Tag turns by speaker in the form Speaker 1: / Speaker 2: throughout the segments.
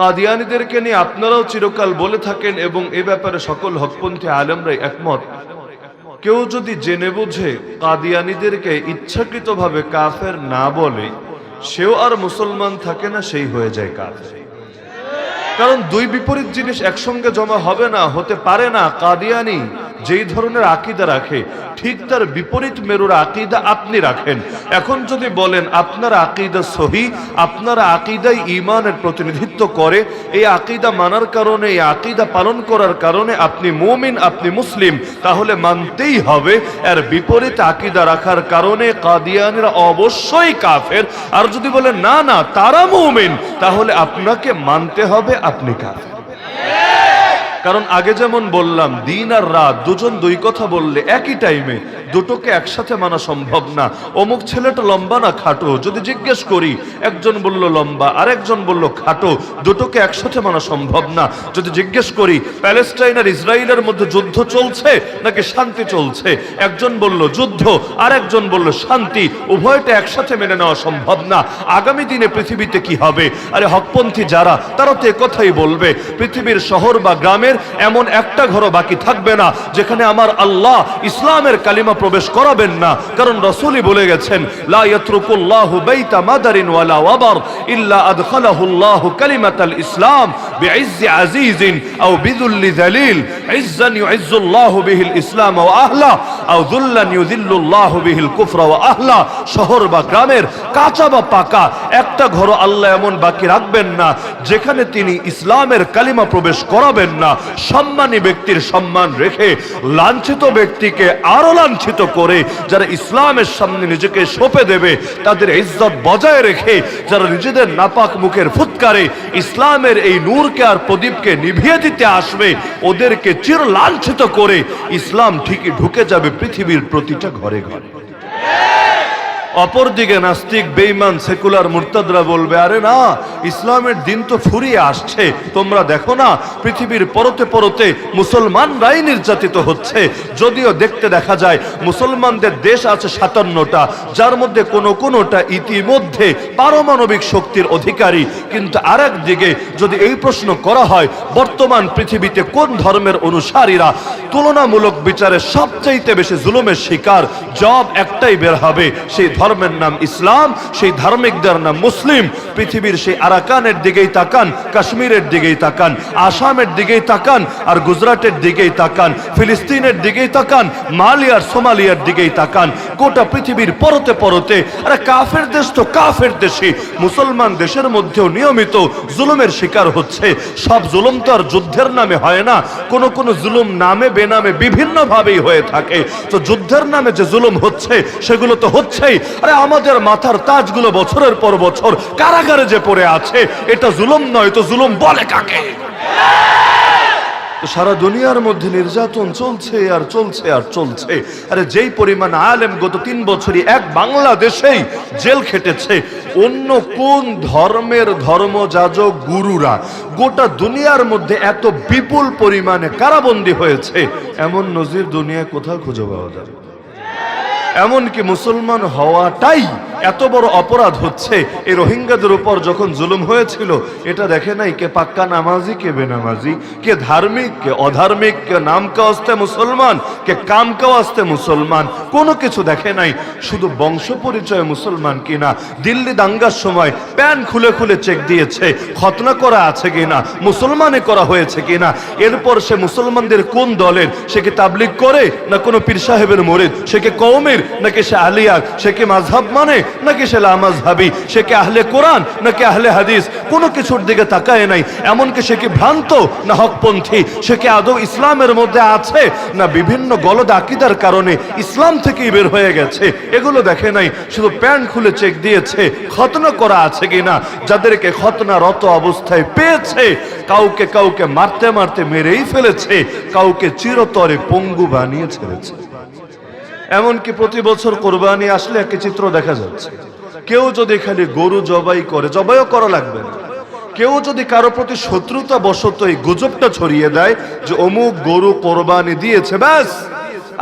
Speaker 1: কাদিয়ানিদেরকে নিয়ে আপনারাও চিরকাল বলে থাকেন এবং এ ব্যাপারে সকল হকপন্থী আলেমরাই একমত। কেউ যদি জেনে বুঝে কাদিয়ানিদেরকে ইচ্ছাকৃতভাবে কাফের না বলে, সেও আর মুসলমান থাকে না, সেই হয়ে যায় কাফের। কারণ দুই বিপরীত জিনিস একসঙ্গে জমা হবে না, হতে পারে না। কাদিয়ানি যেই ধরনের আকিদা রাখে, ঠিক তার বিপরীত মেরুর আকিদা আপনি রাখেন। এখন যদি বলেন, আপনার আকিদা সহি, আপনার আকিদাই ইমানের প্রতিনিধিত্ব করে, এই আকিদা মানার কারণে, এই আকিদা পালন করার কারণে আপনি মুমিন, আপনি মুসলিম, তাহলে মানতেই হবে, এর বিপরীত আকিদা রাখার কারণে কাদিয়ানিরা অবশ্যই কাফের। আর যদি বলেন, না না, তারা মুমিন, তাহলে আপনাকে মানতে হবে আপনি কাফের। কারণ আগে যেমন বললাম, দিন আর রাত দুজন দুই কথা বললে একই টাইমে দুটোকে একসাথে মানা সম্ভব না। অমুক ছেলেটা লম্বা না খাটো? যদি জিজ্ঞেস করি, একজন বলল লম্বা আর একজন বলল খাটো, দুটোকে একসাথে মানা সম্ভব না। যদি জিজ্ঞেস করি, প্যালেস্টাইন আর ইসরায়েলের মধ্যে যুদ্ধ চলছে নাকি শান্তি চলছে? একজন বলল যুদ্ধ আর একজন বলল শান্তি। উভয়টা একসাথে মেনে নেওয়া সম্ভব না। আগামী দিনে পৃথিবীতে কি হবে? আরে হকপন্থী যারা, তারা তো কথাই বলবে, পৃথিবীর শহর বা গ্রামের এমন একটা ঘরও বাকি থাকবে না, যেখানে আমার আল্লাহ ইসলামের কালিমা প্রবেশ করাবেন না। কারণ রসুলই বলে গেছেন, লা ইয়াতরুকুল্লাহু বাইতা মাদারিন ওয়ালা ওয়াবার ইল্লা আদখালাহুল্লাহু কালিমাতাল ইসলাম আহলা শহর বা গ্রামের কাঁচা বা পাকা একটা ঘর আল্লাহ এমন বাকি রাখবেন না, যেখানে তিনি ইসলামের কালিমা প্রবেশ করাবেন না। সম্মানী ব্যক্তির সম্মান রেখে লাঞ্ছিত ব্যক্তিকে আরও লাঞ্ছিত করে যারা ইসলামের সামনে নিজেকে সঁপে দেবে, তাদের ইজ্জত বজায় রেখে যারা নিজেদের নাপাক মুখের ফুৎকারে ইসলামের এই নূরকে আর প্রদীপকে নিভিয়ে দিতে আসবে, ওদেরকে চির লাঞ্ছিত করে ইসলাম ঠিকই ঢুকে যাবে পৃথিবীর প্রতিটা ঘরে ঘরে। অপরদিকে নাস্তিক বেইমান সেকুলার মুরতাদরা বলবে, আরে না, ইসলামের দিন তো ফুরিয়ে আসছে। তোমরা দেখো না, পৃথিবীর পরতে পরতে মুসলমানরাই নির্যাতিত হচ্ছে। যদিও দেখতে দেখা যায়, মুসলমানদের দেশ আছে সাতান্নটা, যার মধ্যে কোনো কোনোটা ইতিমধ্যে পারমাণবিক শক্তির অধিকারী। কিন্তু আর দিকে যদি এই প্রশ্ন করা হয়, বর্তমান পৃথিবীতে কোন ধর্মের অনুসারীরা তুলনামূলক বিচারে সবচাইতে বেশি জুলুমের শিকার? জব একটাই বের হবে, সেই ধর্মের নাম ইসলাম, সেই ধার্মিকদের নাম মুসলিম, পৃথিবীর সেই আরাকানের দিকেই তাকান, কাশ্মীরের দিকেই তাকান, আসামের দিকেই তাকান, আর গুজরাটের দিকেই তাকান, ফিলিস্তিনের দিকেই তাকান, মালি আর সোমালিয়ার দিকেই তাকান, গোটা পৃথিবীর পরতে পরতে, আরে কাফের দেশ তো কাফের দেশে মুসলমান দেশের মধ্যেও নিয়মিত জুলুমের শিকার হচ্ছে, সব জুলুম তো আর যুদ্ধের নামে হয় না, কোন কোন জুলুম নামে বেনামে বিভিন্নভাবেই হয়ে থাকে, তো যুদ্ধের নামে যে জুলুম হচ্ছে, সেগুলো তো হচ্ছেই আরে আমাদের মাথার তাজগুলো বছরের পর বছর কারাগারে যে পড়ে আছে, এটা জুলুম নয়, তো জুলুম বলে কাকে? সারা দুনিয়ার মধ্যে নির্যাতন চলছে আর চলছে আর চলছে। আরে যেই পরিমাণ আলেম গত তিন বছরই এক বাংলাদেশেই জেল খেটেছে, অন্য কোন ধর্মের ধর্মযাজক গুরুরা গোটা দুনিয়ার মধ্যে এত বিপুল পরিমাণে কারাবন্দী হয়েছে, এমন নজির দুনিয়ায় কোথাও খুঁজে পাওয়া যাবে এমনকি মুসলমান হওয়াটাই এত বড় অপরাধ হচ্ছে এই রোহিঙ্গাদের উপর যখন জুলুম হয়েছিল, এটা দেখে নাই কে পাক্কা নামাজি, কে বেনামাজি, কে ধার্মিক, কে অধার্মিক, কে নাম কাওয়াস্তে মুসলমান, কে কাম কাওয়াস্তে মুসলমান, কোনো কিছু দেখে নাই। শুধু বংশ পরিচয় মুসলমান কিনা, দিল্লি দাঙ্গার সময় প্যান খুলে খুলে চেক দিয়েছে, খতনা করা আছে কিনা, মুসলমানে করা হয়েছে কিনা, এরপর সে মুসলমানদের কোন দলের, সে কি তাবলিগ করে, না কোনো পীর সাহেবের মরিদ, সে কি কৌমের নাকি সে আলিয়ার, সে কি মাঝহাব মানে? নাকি সে লামাজহাবি সে কি আহলে কোরআন নাকি আহলে হাদিস? কোনো কিছুর দিকে তাকায় নাই। এমনকি সে কি ভ্রান্ত না হকপন্থী? সে কি আদৌ ইসলামের মধ্যে আছে না বিভিন্ন গলদ আকিদার কারণে ইসলাম থেকেই বের হয়ে গেছে? এগুলো দেখে নাই। শুধু প্যান্ট খুলে চেক দিয়েছে, খতনা করা আছে কিনা? যাদেরকে খতনারত অবস্থায় পেয়েছে, কাউকে কাউকে মারতে মারতে মেরেই ফেলেছে, কাউকে চিরতরে পঙ্গু বানিয়ে ছেড়েছে। এমনকি প্রতি বছর কোরবানি আসলে একটি চিত্র দেখা যাচ্ছে। কেউ যদি খালি গরু জবাই করে, জবাইও করা লাগবে না। কেউ যদি কারও প্রতি শত্রুতা বশত এই গুজবটা ছড়িয়ে দেয় যে অমুক গরু কোরবানি দিয়েছে, ব্যাস!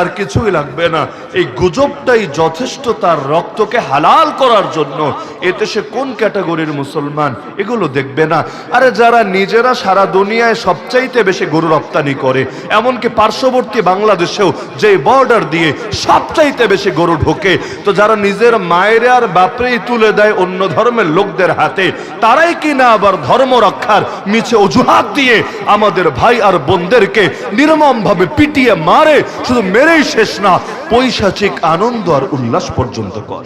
Speaker 1: আর কিছুই লাগবে না। এই গুজবটাই যথেষ্ট তার রক্তকে হালাল করার জন্য। এতে সে কোন ক্যাটাগরির মুসলমান? এগুলো দেখবে না। আরে যারা নিজেরা সারা দুনিয়ায় সবচাইতে বেশি গরু রপ্তানি করে, এমনকি পার্শ্ববর্তী বাংলাদেশেও যে বর্ডার দিয়ে সবচাইতে বেশি গরু ঢোকে, তো যারা নিজের মায়ের আর বাপরেই তুলে দেয় অন্য ধর্মের লোকদের হাতে, তারাই কিনা আবার ধর্ম রক্ষার মিছে অজুহাত দিয়ে আমাদের ভাই আর বোনদেরকে নির্মম ভাবে পিটিয়ে মারে, শুধু মেরেই শেষ না, পৈশাচিক আনন্দ আর উল্লাস পর্যন্ত কর।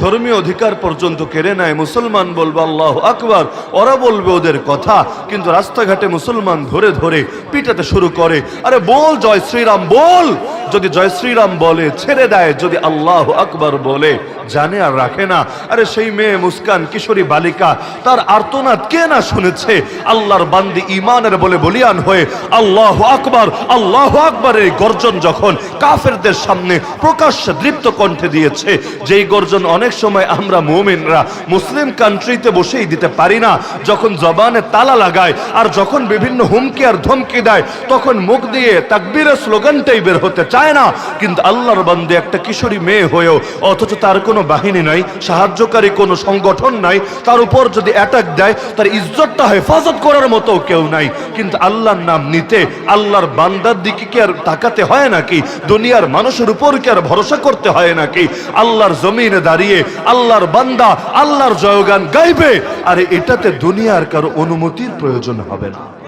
Speaker 1: ধর্মীয় অধিকার পর্যন্ত কেড়ে নেয়, মুসলমান বলবে আল্লাহ আকবার, ওরা বলবে ওদের কথা, কিন্তু রাস্তাঘাটে মুসলমান ধরে ধরে পিটাতে শুরু করে। আরে বল জয় শ্রীরাম, বল! যদি জয় শ্রীরাম বলে, ছেড়ে দেয় যদি আল্লাহ আকবার বলে, জানে আর রাখে না। আরে সেই মেয়ে মুস্কান কিশোরী বালিকা, তার আর্তনাদ কে না শুনেছে? আল্লাহর বান্দি ইমানের বলে বলিয়ান হয়ে, আল্লাহ আকবার, আল্লাহ আকবরের গর্জন যখন কাফেরদের সামনে প্রকাশ্যে দৃপ্ত কণ্ঠে দিয়েছে, যেই গর্জন অনেক সময় আমরা মুমিনরা মুসলিম কান্ট্রিতে বসেই দিতে পারি না। যখন জবানে তালা লাগায় আর যখন বিভিন্ন হুমকি আর ধমকি দেয়, তখন মুখ দিয়ে তাকবীরের স্লোগানটাই বের হতে চায় না। কিন্তু আল্লাহর বান্দে একটা কিশোরী মেয়ে হয়েও, অথচ তার কোনো বাহিনী নাই, সাহায্যকারী কোনো সংগঠন নাই, তার উপর যদি অ্যাটাক দেয়, তার ইজ্জতটা হেফাজত করার মতো কেউ নাই। কিন্তু আল্লাহর নাম নিতে আল্লাহর বান্দার দিকে কি আর তাকাতে হয় নাকি? দুনিয়ার মানুষের উপর কি আর ভরসা করতে হয় নাকি? আল্লাহর জমিনে দাঁড়িয়ে আল্লাহর বান্দা, আল্লাহর জয়গান গাইবে। আর এটাতে দুনিয়ার কারও অনুমতির প্রয়োজন হবে না।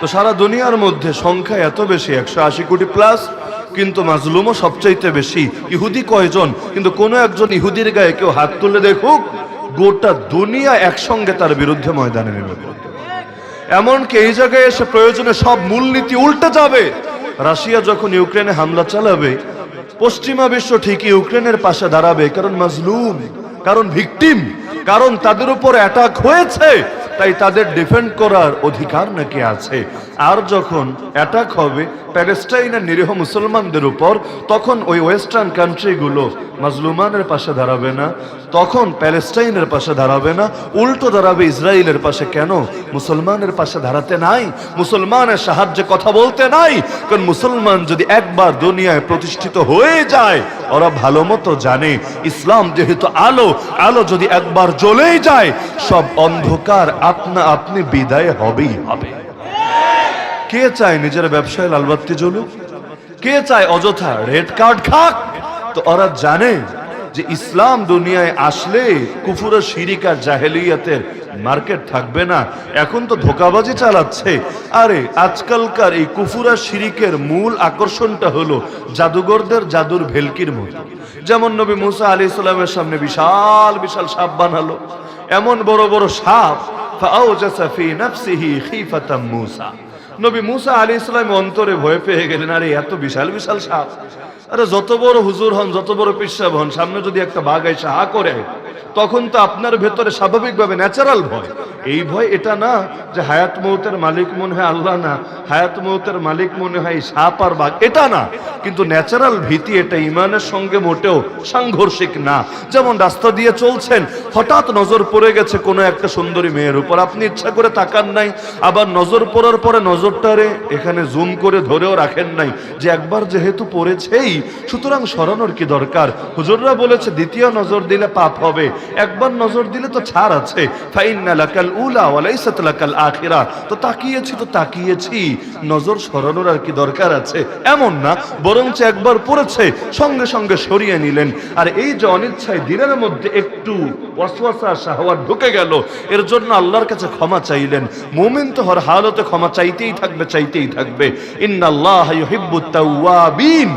Speaker 1: তো সারা দুনিয়ার মধ্যে সংখ্যা এত বেশি, একশো আশি কোটি প্লাস কিন্তু মাজলুমও সবচাইতে বেশি। ইহুদি কয়জন? কিন্তু কোনো একজন ইহুদির গায়ে কেউ হাত তুলে দেখুক, গোটা দুনিয়া একসঙ্গে তার বিরুদ্ধে ময়দানে পড়বে। এমনকি এই জায়গায় এসে প্রয়োজনে সব মূলনীতি উল্টে যাবে। রাশিয়া যখন ইউক্রেনে হামলা চালাবে, পশ্চিমা বিশ্ব ঠিকই ইউক্রেনের পাশে দাঁড়াবে, কারণ মাজলুম, কারণ ভিকটিম, কারণ তাদের উপর অ্যাটাক হয়েছে। তাই তাদের ডিফেন্ড করার অধিকার নাকি আছে? আর যখন অ্যাটাক হবে প্যালেস্টাইনের নিরীহ মুসলমানদের উপর, তখন ওই ওয়েস্টার্ন কান্ট্রিগুলো মাজলুমানের পাশে দাঁড়াবে না, তখন প্যালেস্টাইনের পাশে দাঁড়াবে না, উল্টো দাঁড়াবে ইসরায়েলের পাশে। কেন? মুসলমানের পাশে দাঁড়াতে নাই, মুসলমানের সাহায্যে কথা বলতে নাই। কারণ মুসলমান যদি একবার দুনিয়ায় প্রতিষ্ঠিত হয়ে যায়, ওরা ভালো মতো জানে, ইসলাম যেহেতু আলো আলো যদি একবার জ্বলেই যায়, সব অন্ধকার আপনা আপনি বিদায় হবেই হবে। কে চায় নিজের ব্যবসায় লালবাত্তি জ্বলুক? কে চায় অযথা রেড কার্ড খাক? তো ওরা জানে যে ইসলাম দুনিয়ায় আসলে কুফুরের শিরিক জাহেলিয়াতের মার্কেট থাকবে না। এখন তো ধোকাবাজি চালাচ্ছে। আরে, আজকালকার এই কুফুরা শিরিকের মূল আকর্ষণটা হলো জাদুঘরদের জাদুর ভেলকির মতো। যেমন নবী মুসা আলী ইসলামের সামনে বিশাল বিশাল সাপ বানালো। এমন বড় বড় সাপ মুসা। নবী মুসা আলী অন্তরে ভয় পেয়ে গেলেন, আরে, এত বিশাল বিশাল সাপ। আরে, যত বড় হুজুর হন, যত বড় পিসাব হন, সামনে যদি একটা বাঘ এসে হা করে, তখন তো আপনার ভেতরে স্বাভাবিকভাবে ন্যাচারাল ভয়। এই ভয় এটা না যে হায়াত মৌতের মালিক মনে হয় আল্লাহ না, হায়াত মৌতের মালিক মনে হয় সাপ আর বাঘ, এটা না। কিন্তু ন্যাচারাল ভীতি এটা ইমানের সঙ্গে মোটেও সাংঘর্ষিক না। যেমন রাস্তা দিয়ে চলছেন, হঠাৎ নজর পড়ে গেছে কোনো একটা সুন্দরী মেয়ের উপর। আপনি ইচ্ছা করে তাকান নাই, আবার নজর পড়ার পরে নজরটারে এখানে জুম করে ধরেও রাখেন নাই যে একবার যেহেতু পড়েছেই, সুতরাং সরানোর কি দরকার? হুজুররা বলেছে, দ্বিতীয় নজর দিলে পাপ হবে, একবার নজর দিলে তো ছাড় আছে। ফাইন্না লাকাল উলা ওয়ালাইসাত লাকাল আখিরা তো তাকিয়েছি তো তাকিয়েছি। নজর সরানোর আর কি দরকার আছে? এমন না, বরঞ্চ একবার পড়েছে, সঙ্গে সঙ্গে সরিয়ে নিলেন। আর এই যে অনিচ্ছায় দিনের মধ্যে একটু ওয়াসওয়াসা ঢুকে গেল, এর জন্য আল্লাহর কাছে ক্ষমা চাইলেন। মুমিন তো হর হালতে ক্ষমা চাইতেই থাকবে চাইতেই থাকবে। ইন্নাল্লাহ ইউহিব্বুত তাওয়াবিন।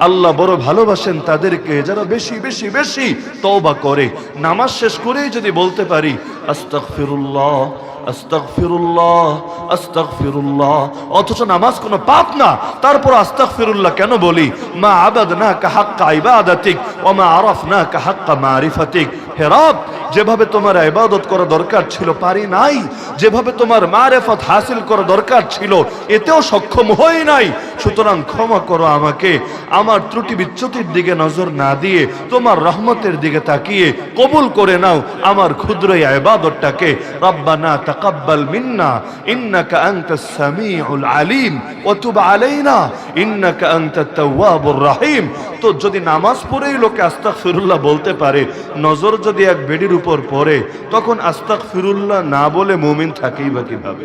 Speaker 1: আল্লাহ বড় ভালোবাসেন তাদেরকে, যারা বেশি বেশি বেশি তওবা করে। নামাজ শেষ করেই যদি বলতে পারি, আস্তাগফিরুল্লাহ আস্তাগফিরুল্লাহ আস্তাগফিরুল্লাহ। অথচ নামাজ কোনো পাপ না। তারপর আস্তাগফিরুল্লাহ কেন বলি? মা আবাদনা কাহাক্কা ইবাদাতিক, ওয়া মা আরাফনা কাহাক্কা মারিফাতিক। হে রব, যেভাবে তোমার ইবাদত করা দরকার ছিল পারি নাই, যেভাবে তোমার মারেফত হাসিল করা দরকার ছিল, এতেও সক্ষম হই নাই। সুতরাং ক্ষমা করো আমাকে। আমার ত্রুটি বিচ্যুতির দিকে নজর না দিয়ে, তোমার রহমতের দিকে তাকিয়ে কবুল করে নাও আমার ক্ষুদ্র ইবাদতটাকে রব্বানা তাকাব্বাল মিন্না, ইন্নাকা আনতাস সামিউল আলিম, ওয়া তুব আলাইনা, ইন্নাকা আনতাত তাওয়াবুর রহিম। তো যদি নামাজ পড়েই লোকে আস্তাগফিরুল্লাহ বলতে পারে, নজর যদি এক বেডির উপর পড়ে, তখন আস্তাগফিরুল্লাহ না বলে মুমিন থাকেই বা কীভাবে?